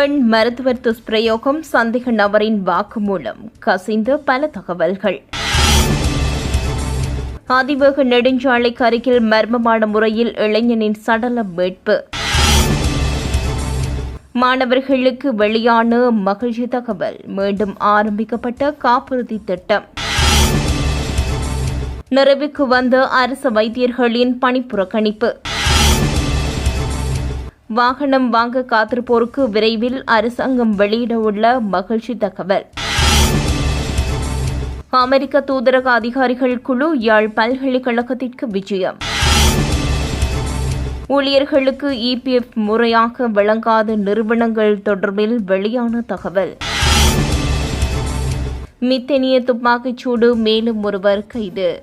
பெண் மருத்துவர் துஷ்பிரயோகம் சந்தேக நபரின் வாக்குமூலம் கசிந்து பல தகவல்கள். அதிவேக நெடுஞ்சாலைக்கு அருகில் மர்மமான முறையில் இளைஞனின் சடலம் மீட்பு. மாணவர்களுக்கு வெளியான மகிழ்ச்சி தகவல். மீண்டும் ஆரம்பிக்கப்பட்ட காப்புறுதி திட்டம். நிறைவுக்கு வந்த அரசு வைத்தியர்களின் பணிப்புறக்கணிப்பு வாகனம் வாங்க காத்திருப்போருக்கு விரைவில் அரசாங்கம் வெளியிட உள்ள மகிழ்ச்சி தகவல். அமெரிக்க தூதரக அதிகாரிகள் குழு யாழ் பல்கலைக்கழகத்திற்கு விஜயம். ஊழியர்களுக்கு இபிஎஃப் முறையாக வழங்காத நிறுவனங்கள் தொடர்பில் வெளியான தகவல். மித்தனிய துப்பாக்கிச்சூடு மேலும் ஒருவர் கைது.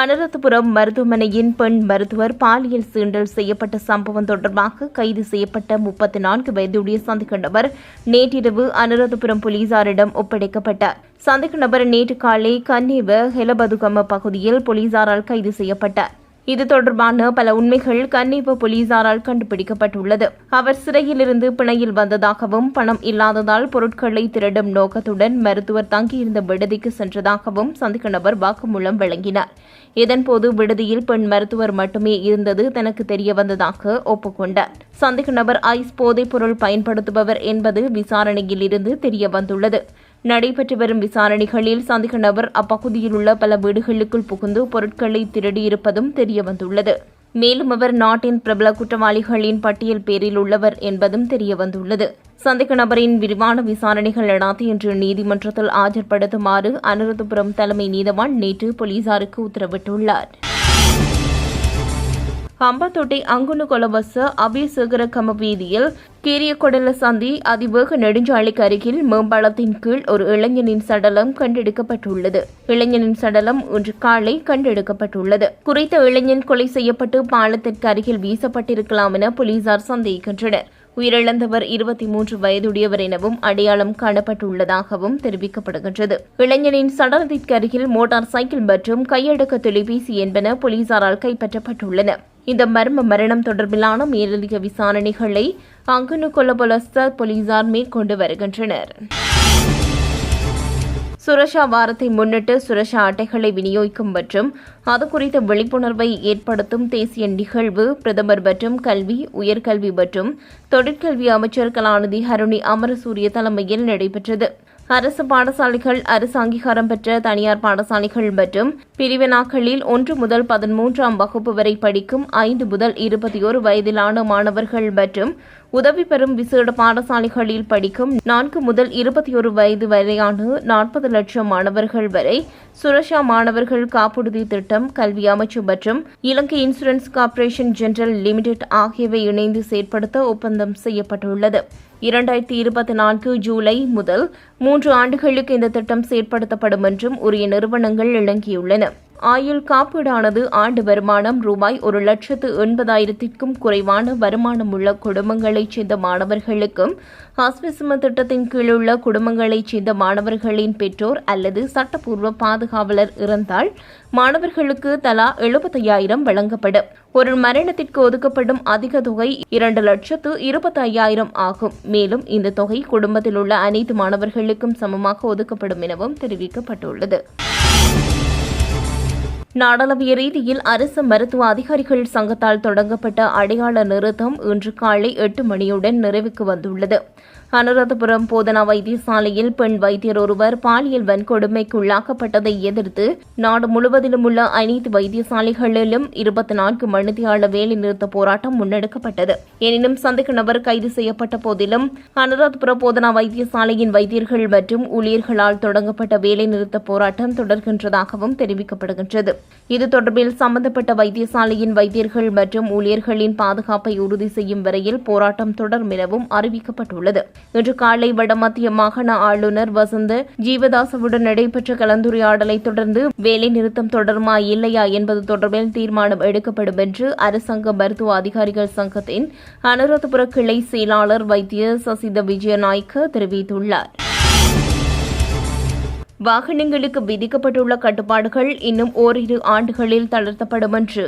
அனுராதபுரம் மருத்துவமனையின் பெண் மருத்துவர் பாலியல் சீண்டல் செய்யப்பட்ட சம்பவம் தொடர்பாக கைது செய்யப்பட்ட முப்பத்தி நான்கு வயதுடைய சந்தேக நபர் நேற்றிரவு அனுராதபுரம் போலீசாரிடம் ஒப்படைக்கப்பட்டார். சந்தேக நபர் நேற்று காலை கன்னேவ ஹெலபதுகம பகுதியில் போலீசாரால் கைது செய்யப்பட்டார். இது தொடர்பான பல உண்மைகள் கன்னிப்பு போலீசாரால் கண்டுபிடிக்கப்பட்டுள்ளது. அவர் சிறையிலிருந்து பிணையில் வந்ததாகவும் பணம் இல்லாததால் பொருட்களை திருடும் நோக்கத்துடன் மருத்துவர் தங்கியிருந்த விடுதிக்கு சென்றதாகவும் சந்திக்க நபர் வாக்குமூலம் வழங்கினார். இதன்போது விடுதியில் பெண் மருத்துவர் மட்டுமே இருந்தது தனக்கு தெரிய வந்ததாக ஒப்புக்கொண்டார். சந்திக்க நபர் ஐஸ் போதைப் பொருள் பயன்படுத்துபவர் என்பது விசாரணையில் இருந்து தெரிய வந்துள்ளது நடைபெற்று வரும் விசாரணைகளில் சந்தேக நபர் அப்பகுதியில் உள்ள பல வீடுகளுக்குள் புகுந்து பொருட்களை திருடியிருப்பதும் தெரியவந்துள்ளது. மேலும் அவர் நாட்டின் பிரபல குற்றவாளிகளின் பட்டியல் பேரில் உள்ளவர் என்பதும் தெரியவந்துள்ளது. சந்தேக நபரின் விரிவான விசாரணைகள் நடாத்தி இன்று நீதிமன்றத்தில் ஆஜர்படுத்துமாறு அனுரதபுரம் தலைமை நீதவான் நேற்று போலீசாருக்கு உத்தரவிட்டுள்ளார். பம்பத்தொட்டி அங்குனு கொலவச அபிசேகர கம வீதியில் கீரியக்கொடல சந்தி அதிவேக நெடுஞ்சாலைக்கு அருகில் மேம்பாலத்தின் கீழ் ஒரு இளைஞனின் சடலம் கண்டெடுக்கப்பட்டுள்ளது. இளைஞனின் சடலம் இன்று காலை கண்டெடுக்கப்பட்டுள்ளது. குறித்த இளைஞன் கொலை செய்யப்பட்டு பாலத்திற்கு அருகில் வீசப்பட்டிருக்கலாம் என போலீசார் சந்தேகிக்கின்றனர். உயிரிழந்தவர் இருபத்தி மூன்று வயதுடையவர் எனவும் அடையாளம் காணப்பட்டுள்ளதாகவும் தெரிவிக்கப்படுகின்றது. இளைஞனின் சடலத்திற்கு அருகில் மோட்டார் சைக்கிள் மற்றும் கையடக்க தொலைபேசி என்பன போலீசாரால் கைப்பற்றப்பட்டுள்ளன. இந்த மர்ம மரணம் தொடர்பிலான மேலதிக விசாரணைகளை அங்குனு கொலபொலஸ்த போலீசார் மேற்கொண்டு வருகின்றனர். சுரஷா வாரத்தை முன்னிட்டு சுரஷா அட்டைகளை விநியோகிக்கும் மற்றும் அது குறித்த விழிப்புணர்வை ஏற்படுத்தும் தேசிய நிகழ்வு பிரதமர் மற்றும் கல்வி உயர்கல்வி மற்றும் தொழிற்கல்வி அமைச்சர் கலாநிதி ஹருணி அமரசூரிய தலைமையில் நடைபெற்றது. அரசு பாடசாலைகள் அரசு அங்கீகாரம் பெற்ற தனியார் பாடசாலைகள் மற்றும் பிரிவினாக்களில் ஒன்று முதல் பதிமூன்றாம் வகுப்பு வரை படிக்கும் ஐந்து முதல் இருபத்தி ஒரு வயதிலான மாணவர்கள் மற்றும் உதவி பெறும் விசேட பாடசாலைகளில் படிக்கும் நான்கு முதல் இருபத்தி ஒரு வயது வரையான நாற்பது லட்சம் மாணவர்கள் வரை சுரஷா மாணவர்கள் காப்புறுதி திட்டம் கல்வி அமைச்சு மற்றும் Ilangai insurance corporation general limited ஆகியவை இணைந்து செயற்படுத்த ஒப்பந்தம் செய்யப்பட்டுள்ளது. இரண்டாயிரத்தி இருபத்தி நான்கு ஜூலை முதல் மூன்று ஆண்டுகளுக்கு இந்த திட்டம் செயற்படுத்தப்படும் என்றும் உரிய நிறுவனங்கள் இணங்கியுள்ளன ஆயுள் காப்பீடானது ஆண்டு வருமானம் ரூபாய் ஒரு லட்சத்து எண்பதாயிரத்திற்கும் குறைவான வருமானம் உள்ள குடும்பங்களைச் சேர்ந்த மாணவர்களுக்கும் ஹாஸ்பிசம திட்டத்தின் கீழ் உள்ள குடும்பங்களைச் சேர்ந்த மாணவர்களின் பெற்றோர் அல்லது சட்டப்பூர்வ பாதுகாவலர் இறந்தால் மாணவர்களுக்கு தலா எழுபத்தையாயிரம் வழங்கப்படும். ஒரு மரணத்திற்கு ஒதுக்கப்படும் அதிக தொகை இரண்டு லட்சத்து இருபத்தி ஐயாயிரம் ஆகும். மேலும் இந்த தொகை குடும்பத்தில் உள்ள அனைத்து மாணவர்களுக்கும் சமமாக ஒதுக்கப்படும் எனவும் தெரிவிக்கப்பட்டுள்ளது. நாடாளவிய ரீதியில் அரசு மருத்துவ அதிகாரிகள் சங்கத்தால் தொடங்கப்பட்ட அடையாள நிறுத்தம் இன்று காலை எட்டு மணியுடன் நிறைவுக்கு வந்துள்ளது. அனுராதபுரம் போதனா வைத்தியசாலையில் பெண் வைத்தியர் ஒருவர் பாலியல் வன்கொடுமைக்கு உள்ளாக்கப்பட்டதை எதிர்த்து நாடு முழுவதிலும் உள்ள அனைத்து வைத்தியசாலைகளிலும் இருபத்தி நான்கு மணித்தியாள வேலை நிறுத்த போராட்டம் முன்னெடுக்கப்பட்டது. எனினும் சந்தேக நபர் கைது செய்யப்பட்ட போதிலும் அனுராதபுரம் போதனா வைத்தியசாலையின் வைத்தியர்கள் மற்றும் ஊழியர்களால் தொடங்கப்பட்ட வேலை நிறுத்த போராட்டம் தொடர்கின்றதாகவும் தெரிவிக்கப்படுகின்றது. இது தொடர்பில் சம்பந்தப்பட்ட வைத்தியசாலையின் வைத்தியர்கள் மற்றும் ஊழியர்களின் பாதுகாப்பை உறுதி செய்யும் வரையில் போராட்டம் தொடரும் எனவும் அறிவிக்கப்பட்டுள்ளது. இன்று காலை வடமத்திய மாகாண ஆளுநர் வசந்த ஜீவதாசவுடன் நடைபெற்ற கலந்துரையாடலை தொடர்ந்து வேலை நிறுத்தம் தொடருமா இல்லையா என்பது தொடர்பில் தீர்மானம் எடுக்கப்படும் என்று அரசாங்க மருத்துவ அதிகாரிகள் சங்கத்தின் அனுராதபுர கிளை செயலாளர் வைத்திய சசித விஜயநாயக்க தெரிவித்துள்ளார். வாகனங்களுக்கு விதிக்கப்பட்டுள்ள கட்டுப்பாடுகள் இன்னும் ஓரிரு ஆண்டுகளில் தளர்த்தப்படும் என்று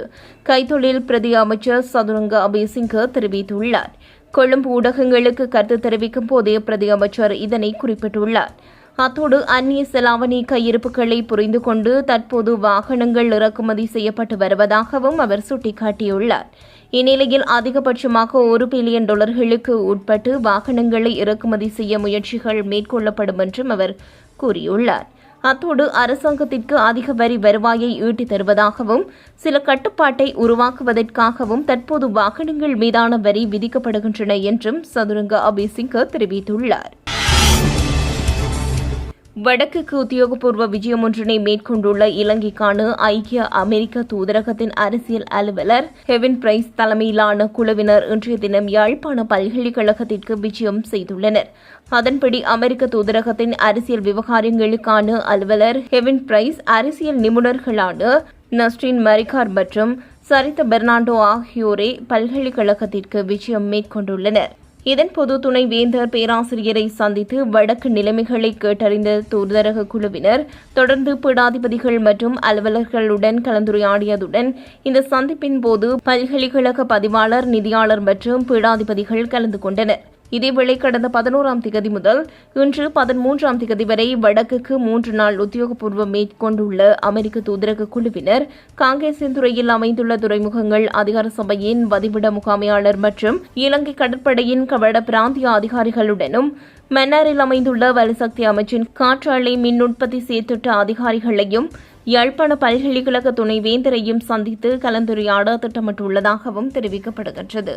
கைத்தொழில் பிரதி அமைச்சர் சதுரங்க அபேசிங்க தெரிவித்துள்ளார். கொழும்பு ஊடகங்களுக்கு கருத்து தெரிவிக்கும் போதே பிரதி அமைச்சர் இதனை குறிப்பிட்டுள்ளார். அத்தோடு அந்நிய செலாவணி கையிருப்புகளை புரிந்து கொண்டு தற்போது வாகனங்கள் இறக்குமதி செய்யப்பட்டு வருவதாகவும் அவர் சுட்டிக்காட்டியுள்ளார். இந்நிலையில் அதிகபட்சமாக ஒரு பில்லியன் டாலர்களுக்கு உட்பட்டு வாகனங்களை இறக்குமதி செய்ய முயற்சிகள் மேற்கொள்ளப்படும் என்றும் அவர் கூறியுள்ளார். அத்தோடு அரசாங்கத்திற்கு அதிக வரி வருவாயை ஈட்டித் தருவதாகவும் சில கட்டுப்பாட்டை உருவாக்குவதற்காகவும் தற்போது வாகனங்கள் மீதான வரி விதிக்கப்படுகின்றன என்றும் சதுரங்க அபிசிங்க தெரிவித்துள்ளார். வடக்குக்கு உத்தியோகபூர்வ விஜயம் ஒன்றினை மேற்கொண்டுள்ள இலங்கைக்கான ஐக்கிய அமெரிக்க தூதரகத்தின் அரசியல் அலுவலர் ஹெவின் பிரைஸ் தலைமையிலான குழுவினர் இன்றைய தினம் யாழ்ப்பாண பல்கலைக்கழகத்திற்கு விஜயம் செய்துள்ளனர். அதன்படி அமெரிக்க தூதரகத்தின் அரசியல் விவகாரங்களுக்கான அலுவலர் ஹெவின் பிரைஸ் அரசியல் நிபுணர்களான நஸ்டின் மரிகார் மற்றும் சரித்த பெர்னாண்டோ ஆகியோரே பல்கலைக்கழகத்திற்கு விஜயம் மேற்கொண்டுள்ளனர். இதன்போது துணை வேந்தர் பேராசிரியரை சந்தித்து வடக்கு நிலைமைகளை கேட்டறிந்த தூதரக குழுவினர் தொடர்ந்து பீடாதிபதிகள் மற்றும் அலுவலர்களுடன் கலந்துரையாடியதுடன் இந்த சந்திப்பின் போது பல்கலைக்கழக பதிவாளர் நிதியாளர் மற்றும் பீடாதிபதிகள் கலந்து கொண்டனர். இதேவேளை கடந்த பதினோராம் திகதி முதல் இன்று பதிமூன்றாம் திகதி வரை வடக்குக்கு மூன்று நாள் உத்தியோகபூர்வம் மேற்கொண்டுள்ள அமெரிக்க தூதரக குழுவினர் காங்கேசன்துறையில் அமைந்துள்ள துறைமுகங்கள் அதிகார சபையின் வதிவிட முகாமையாளர் மற்றும் இலங்கை கடற்படையின் கவட பிராந்திய அதிகாரிகளுடனும் மன்னாரில் அமைந்துள்ள வலுசக்தி அமைச்சின் காற்றாலை மின் உற்பத்தி சேர்த்திட்ட அதிகாரிகளையும் யாழ்ப்பாண பல்கலைக்கழக துணைவேந்தரையும் சந்தித்து கலந்துரையாட திட்டமிட்டுள்ளதாகவும் தெரிவிக்கப்படுகின்றது.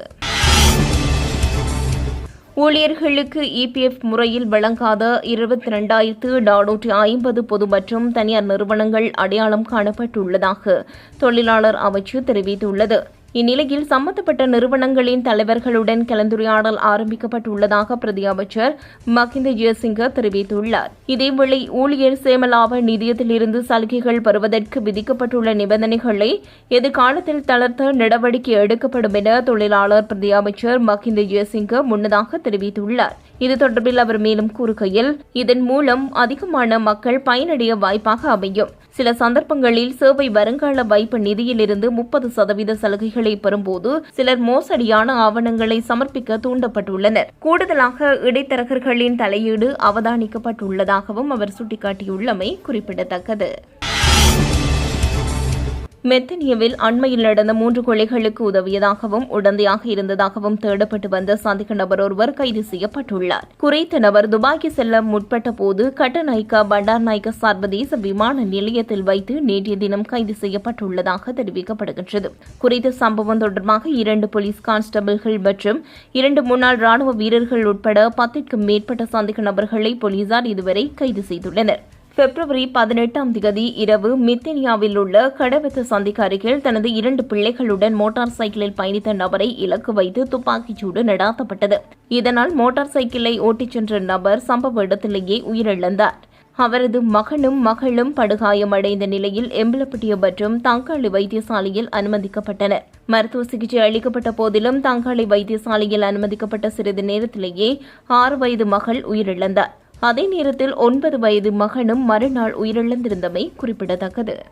ஊழியர்களுக்கு இபிஎஃப் முறையில் வழங்காத இருபத்தி ரெண்டாயிரத்து நானூற்றி ஐம்பது பொது மற்றும் தனியார் நிறுவனங்கள் அடையாளம் காணப்பட்டுள்ளதாக தொழிலாளர் அமைச்சு தெரிவித்துள்ளது. இந்நிலையில் சம்பந்தப்பட்ட நிறுவனங்களின் தலைவர்களுடன் கலந்துரையாடல் ஆரம்பிக்கப்பட்டுள்ளதாக பிரதி அமைச்சர் மகிந்த ஜெயசிங்க தெரிவித்துள்ளார். இதேவேளை ஊழியர் சேமலாப நிதியத்திலிருந்து சலுகைகள் பெறுவதற்கு விதிக்கப்பட்டுள்ள நிபந்தனைகளை எதிர்காலத்தில் தளர்த்த நடவடிக்கை எடுக்கப்படும் என தொழிலாளர் பிரதி அமைச்சர் மகிந்த ஜெயசிங்க முன்னதாக தெரிவித்துள்ளார். இது தொடர்பில் அவர் மேலும் கூறுகையில் இதன் மூலம் அதிகமான மக்கள் பயனடைய வாய்ப்பாக அமையும். சில சந்தர்ப்பங்களில் சேவை வருங்கால வைப்பு நிதியிலிருந்து முப்பது சதவீத சலுகைகளை பெறும்போது சிலர் மோசடியான ஆவணங்களை சமர்ப்பிக்க தூண்டப்பட்டுள்ளனர். கூடுதலாக இடைத்தரகர்களின் தலையீடு அவதானிக்கப்பட்டுள்ளதாகவும் அவர் சுட்டிக்காட்டியுள்ளமை குறிப்பிடத்தக்கது. மெத்தனியவில் அண்மையில் நடந்த மூன்று கொலைகளுக்கு உதவியதாகவும் உடந்தையாக இருந்ததாகவும் தேடப்பட்டு வந்த சந்தேக நபர் ஒருவர் கைது செய்யப்பட்டுள்ளார். குறித்த நபர் துபாய்க்கு செல்ல முற்பட்ட போது கட்டநாய்க்கா பண்டார் நாய்க்கா சர்வதேச விமான நிலையத்தில் வைத்து நேற்றைய தினம் கைது செய்யப்பட்டுள்ளதாக தெரிவிக்கப்படுகின்றது. குறித்த சம்பவம் தொடர்பாக இரண்டு போலீஸ் கான்ஸ்டபிள்கள் மற்றும் இரண்டு முன்னாள் ராணுவ வீரர்கள் உட்பட பத்திற்கும் மேற்பட்ட சந்தேக நபர்களை போலீசார் இதுவரை கைது செய்துள்ளனர். பிப்ரவரி பதினெட்டாம் திகதி இரவு மித்தேனியாவில் உள்ள கடவத்த சந்திக்கு அருகில் தனது இரண்டு பிள்ளைகளுடன் மோட்டார் சைக்கிளில் பயணித்த நபரை இலக்கு வைத்து துப்பாக்கிச்சூடு நடாத்தப்பட்டது. இதனால் மோட்டார் சைக்கிளை ஓட்டிச் சென்ற நபர் சம்பவ இடத்திலேயே உயிரிழந்தார். அவரது மகனும் மகளும் படுகாயமடைந்த நிலையில் எம்பலப்பட்டிய மற்றும் தங்காளி வைத்தியசாலையில் அனுமதிக்கப்பட்டனர். மருத்துவ சிகிச்சை அளிக்கப்பட்ட போதிலும் தங்காளி வைத்தியசாலையில் அனுமதிக்கப்பட்ட சிறிது நேரத்திலேயே ஆறு வயது மகள் உயிரிழந்தார். அதே நேரத்தில் ஒன்பது வயது மகனும் மறுநாள் உயிரிழந்திருந்தமை குறிப்பிடத்தக்கது.